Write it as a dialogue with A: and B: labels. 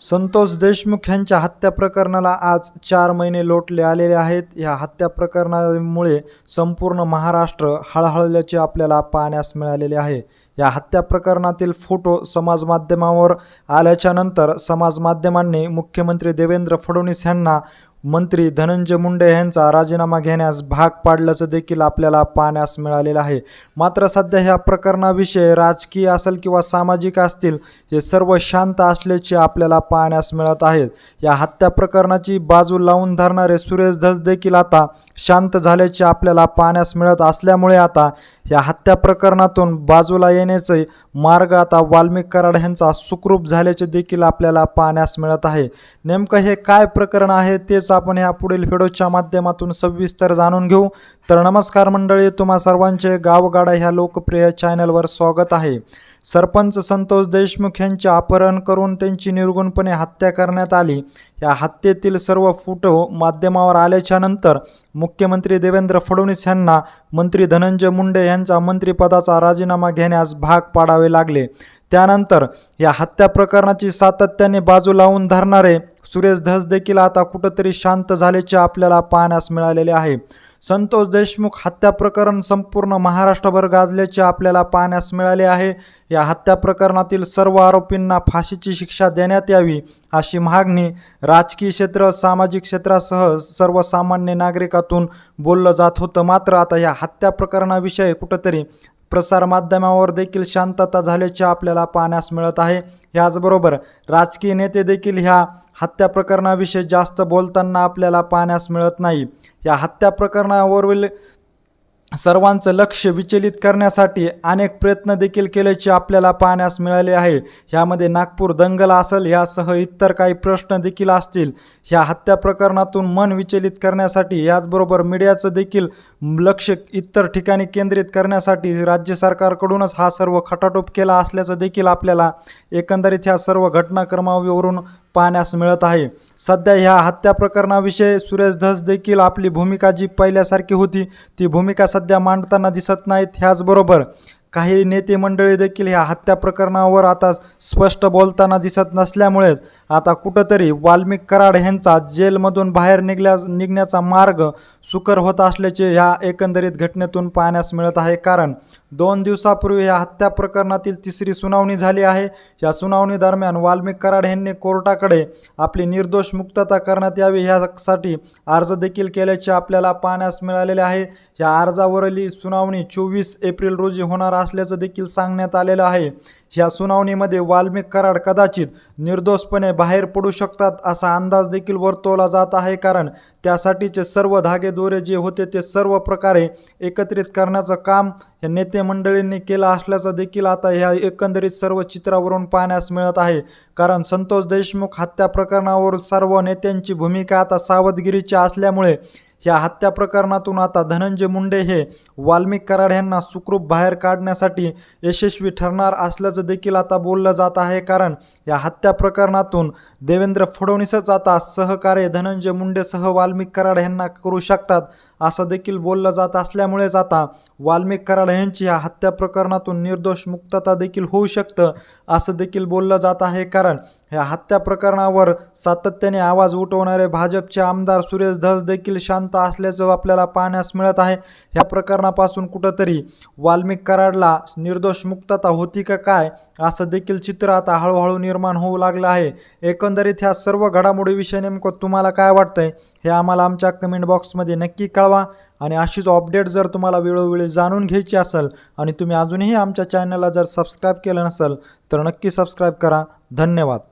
A: संतोष देशमुख यांच्या हत्या प्रकरणाला आज चार महिने लोटले आलेले आहेत. या हत्या प्रकरणामुळे संपूर्ण महाराष्ट्र हळहळल्याचे आपल्याला पाहण्यास मिळालेले आहे. या हत्या प्रकरणातील फोटो समाज माध्यमावर समाजमाध्यमांनी समाज माध्यमांनी मुख्यमंत्री देवेंद्र फडणवीस यांना मंत्री धनंजय मुंडे यांचा राजीनामा घेण्यास भाग पाडल्याचं देखील आपल्याला पाहण्यास मिळालेलं आहे. मात्र सध्या ह्या प्रकरणाविषयी राजकीय असेल किंवा सामाजिक असतील हे सर्व शांत असल्याचे आपल्याला पाहण्यास मिळत आहेत या हत्या प्रकरणाची बाजू लावून धरणारे सुरेश धस देखील आता शांत झाल्याचे आपल्याला पाहण्यास मिळत असल्यामुळे आता या हत्या प्रकरणातून बाजूला येण्याचे मार्ग आता वाल्मिक कराड यांचा सुखरूप झाल्याचे देखील आपल्याला पाहण्यास मिळत आहे. नेमकं हे काय प्रकरण आहे तेच आपण ह्या पुढील व्हिडिओच्या माध्यमातून सविस्तर जाणून घेऊ. तर नमस्कार मंडळी तुम्हा सर्वांचे गावगाडा ह्या लोकप्रिय चॅनलवर स्वागत आहे. सरपंच संतोष देशमुख यांचे अपहरण करून त्यांची निर्गुणपणे हत्या करण्यात आली. या हत्येतील सर्व फोटो माध्यमावर आल्याच्यानंतर मुख्यमंत्री देवेंद्र फडणवीस यांना मंत्री धनंजय मुंडे यांचा मंत्रिपदाचा राजीनामा घेण्यास भाग पाडावे लागले. त्यानंतर या हत्या प्रकरणाची सातत्याने बाजू लावून धरणारे सुरेश धस देखील आता कुठंतरी शांत झाल्याचे आपल्याला पाहण्यास मिळालेले आहे. संतोष देशमुख हत्या प्रकरण संपूर्ण महाराष्ट्रभर गाजल्याचे आपल्याला पाहण्यास मिळाले आहे. या हत्या प्रकरणातील सर्व आरोपींना फाशीची शिक्षा देण्यात यावी अशी मागणी राजकीय क्षेत्र सामाजिक क्षेत्रासह सर्वसामान्य नागरिकातून बोललं जात होतं. मात्र आता या हत्या प्रकरणाविषयी कुठंतरी प्रसारमाध्यमावर देखील शांतता झाल्याचे आपल्याला पाहण्यास मिळत आहे. याचबरोबर राजकीय नेते देखील ह्या हत्या प्रकरणाविषयी जास्त बोलताना आपल्याला पाहण्यास मिळत नाही. या हत्या प्रकरणावरील सर्वांचं लक्ष विचलित करण्यासाठी अनेक प्रयत्न देखील केल्याचे आपल्याला पाहण्यास मिळाले आहे. ह्यामध्ये नागपूर दंगल असेल यासह इतर काही प्रश्न देखील असतील. ह्या हत्या प्रकरणातून मन विचलित करण्यासाठी याचबरोबर मीडियाचं देखील लक्ष इतर ठिकाणी केंद्रित करण्यासाठी राज्य सरकारकडूनच हा सर्व खटाटोप केला असल्याचं देखील आपल्याला एकंदरीत ह्या सर्व घटनाक्रमावरून पाहण्यास मिळत आहे. सध्या ह्या हत्या प्रकरणाविषयी सुरेश धस देखील आपली भूमिका जी पहिल्यासारखी होती ती भूमिका सध्या मांडताना दिसत नाहीत ह्याचबरोबर. काही नेते मंडळी देखील ह्या हत्या प्रकरणावर आता स्पष्ट बोलताना दिसत नसल्यामुळेच आता कुठंतरी वाल्मिक कराड यांचा जेलमधून बाहेर निघल्या निघण्याचा मार्ग सुकर होत असल्याचे ह्या एकंदरीत घटनेतून पाहण्यास मिळत आहे. कारण दोन दिवसापूर्वी या हत्या प्रकरणातील तिसरी सुनावणी झाली आहे. या सुनावणी दरम्यान वाल्मिक कराड यांनी कोर्टाकडे आपली निर्दोष मुक्तता करण्यात यावी ह्यासाठी अर्ज देखील केल्याचे आपल्याला पाहण्यास मिळालेले आहे. या अर्जावरील सुनावणी चोवीस एप्रिल रोजी होणार असल्याचं देखील सांगण्यात आलेलं आहे. या सुनावणीमध्ये वाल्मिक कराड कदाचित निर्दोषपणे बाहेर पडू शकतात असा अंदाज देखील वर्तवला जात आहे कारण त्यासाठीचे सर्व धागे दोरे जे होते ते सर्व प्रकारे एकत्रित करण्याचं काम या नेते मंडळींनी केलं असल्याचं देखील आता ह्या एकंदरीत सर्व चित्रावरून पाहण्यास मिळत आहे. कारण संतोष देशमुख हत्या प्रकरणावर सर्व नेत्यांची भूमिका आता सावधगिरीची असल्यामुळे या हत्या प्रकरणातून आता धनंजय मुंडे हे वाल्मिक कराड यांना सुखरूप बाहेर काढण्यासाठी यशस्वी ठरणार असल्याचं देखील आता बोललं जात आहे. कारण या हत्या प्रकरणातून देवेंद्र फडणवीसच आता सहकार्य धनंजय मुंडेसह वाल्मिक कराड यांना करू शकतात असं देखील बोललं जात असल्यामुळेच आता वाल्मिक कराड यांची या हत्या प्रकरणातून निर्दोष मुक्तता देखील होऊ शकतं असं देखील बोललं जात आहे. कारण ह्या हत्या प्रकरणावर सातत्याने आवाज उठवणारे भाजपचे आमदार सुरेश धस देखील शांत असल्याचं आपल्याला पाहण्यास मिळत आहे. ह्या प्रकरणापासून कुठंतरी वाल्मिक कराडला निर्दोष मुक्तता होती का काय असं देखील चित्र आता हळूहळू निर्माण होऊ लागलं आहे. एकंदरीत ह्या सर्व घडामोडीविषयी नेमकं तुम्हाला काय वाटतंय हे आम्हाला आमच्या कमेंट बॉक्समध्ये नक्की कळवा. आणि अशीच अपडेट जर तुम्हाला वेळोवेळी जाणून घ्यायची असेल आणि तुम्ही अजूनही आमच्या चॅनलला जर सबस्क्राईब केलं नसेल तर नक्की सबस्क्राईब करा. धन्यवाद.